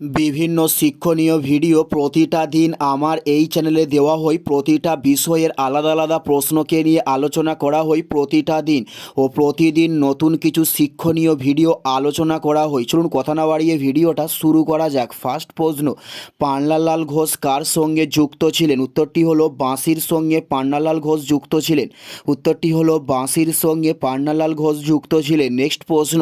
বিভিন্ন শিক্ষণীয় ভিডিও প্রতিটা দিন আমার এই চ্যানেলে দেওয়া হয়। প্রতিটা বিষয়ের আলাদা আলাদা প্রশ্নকে নিয়ে আলোচনা করা হয় প্রতিটা দিন ও প্রতিদিন নতুন কিছু শিক্ষণীয় ভিডিও আলোচনা করা হয়। চলুন কথা না বাড়িয়ে ভিডিওটা শুরু করা যাক। ফার্স্ট প্রশ্ন, পান্নালাল ঘোষ কার সঙ্গে যুক্ত ছিলেন? উত্তরটি হলো, বাঁশির সঙ্গে পান্নালাল ঘোষ যুক্ত ছিলেন। উত্তরটি হলো, বাঁশির সঙ্গে পান্নালাল ঘোষ যুক্ত ছিলেন। নেক্সট প্রশ্ন,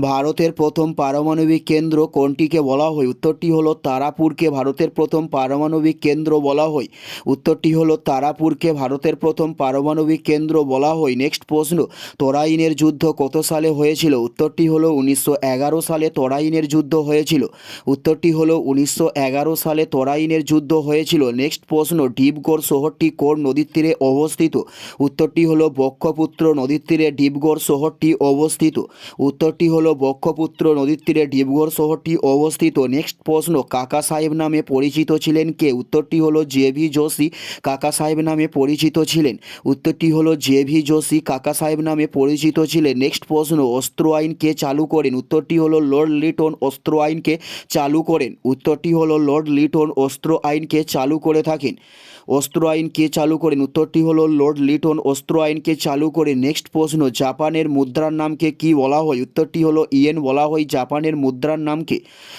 ভারতের প্রথম পারমাণবিক কেন্দ্র কোনটিকে বলা হয়? উত্তরটি হলো তারাপুরকে ভারতের প্রথম পারমাণবিক কেন্দ্র বলা হয়। উত্তরটি হলো তারাপুরকে ভারতের প্রথম পারমাণবিক কেন্দ্র বলা হয়। নেক্সট প্রশ্ন, তরাইনের যুদ্ধ কত সালে হয়েছিল? উত্তরটি হলো উনিশশো এগারো সালে তরাইনের যুদ্ধ হয়েছিল। উত্তরটি হলো উনিশশো এগারো সালে তরাইনের যুদ্ধ হয়েছিল। নেক্সট প্রশ্ন, ডিবগড় শহরটি কোন নদীর তীরে অবস্থিত? উত্তরটি হলো বক্ষপুত্র নদীর তীরে ডিবগড় শহরটি অবস্থিত। উত্তরটি হলো বক্ষপুত্র নদীর তীরে ডিবগড় শহরটি অবস্থিত। নেক্সট প্রশ্ন, কাকা সাহেব নামে পরিচিত ছিলেন কে? উত্তরটি হলো জেভি যোশী, কাকা সাহেব নামে পরিচিত ছিলেন। উত্তরটি হলো জেভি যোশী, কাকা সাহেব নামে পরিচিত ছিলেন। নেক্সট প্রশ্ন, অস্ত্র আইন কে চালু করেন? উত্তরটি হলো লর্ড লিটন, অস্ত্র আইনকে চালু করেন। উত্তরটি হলো লর্ড লিটন, অস্ত্র আইনকে চালু করে থাকেন। অস্ত্র আইন কে চালু করেন? উত্তরটি হলো লর্ড লিটন, অস্ত্র আইনকে চালু করে নেক্সট প্রশ্ন, জাপানের মুদ্রার নামকে কি বলা হয়? উত্তরটি হলো ইয়েন বলা হয়, জাপানের মুদ্রার নামকে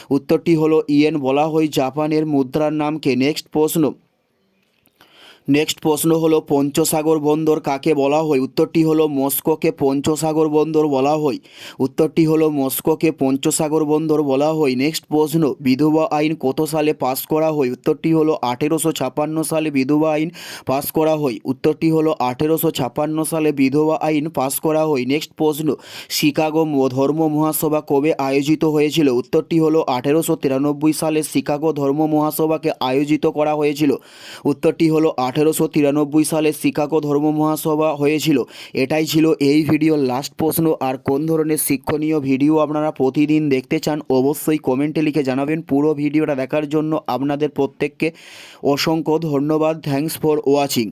উত্তরটি হলো ইয়েন বলা হয় জাপানের মুদ্রার নামকে। নেক্সট প্রশ্ন। নেক্সট প্রশ্ন হলো, পঞ্চসাগর বন্দর কাকে বলা হয়? উত্তরটি হলো, মস্কোকে পঞ্চসাগর বন্দর বলা হয়। উত্তরটি হলো, মস্কোকে পঞ্চসাগর বন্দর বলা হয়। নেক্সট প্রশ্ন, বিধবা আইন কত সালে পাস করা হয়? উত্তরটি হলো, আঠেরোশো ছাপান্ন সালে বিধবা আইন পাস করা হয়। উত্তরটি হলো, আঠেরোশো ছাপান্ন সালে বিধবা আইন পাস করা হয়। নেক্সট প্রশ্ন, শিকাগো ধর্ম মহাসভা কবে আয়োজিত হয়েছিল? উত্তরটি হলো, আঠেরোশো তিরানব্বই সালে শিকাগো ধর্ম মহাসভাকে আয়োজিত করা হয়েছিল। উত্তরটি হলো আঠেরোশো তিরানব্বই সালে শিকাগো ধর্ম মহাসভা হয়েছিল। এটাই ছিল এই ভিডিওর লাস্ট প্রশ্ন। আর কোন ধরনের শিক্ষণীয় ভিডিও আপনারা প্রতিদিন দেখতে চান, অবশ্যই কমেন্টে লিখে জানাবেন। পুরো ভিডিওটা দেখার জন্য আপনাদের প্রত্যেককে অসংখ্য ধন্যবাদ। Thanks for watching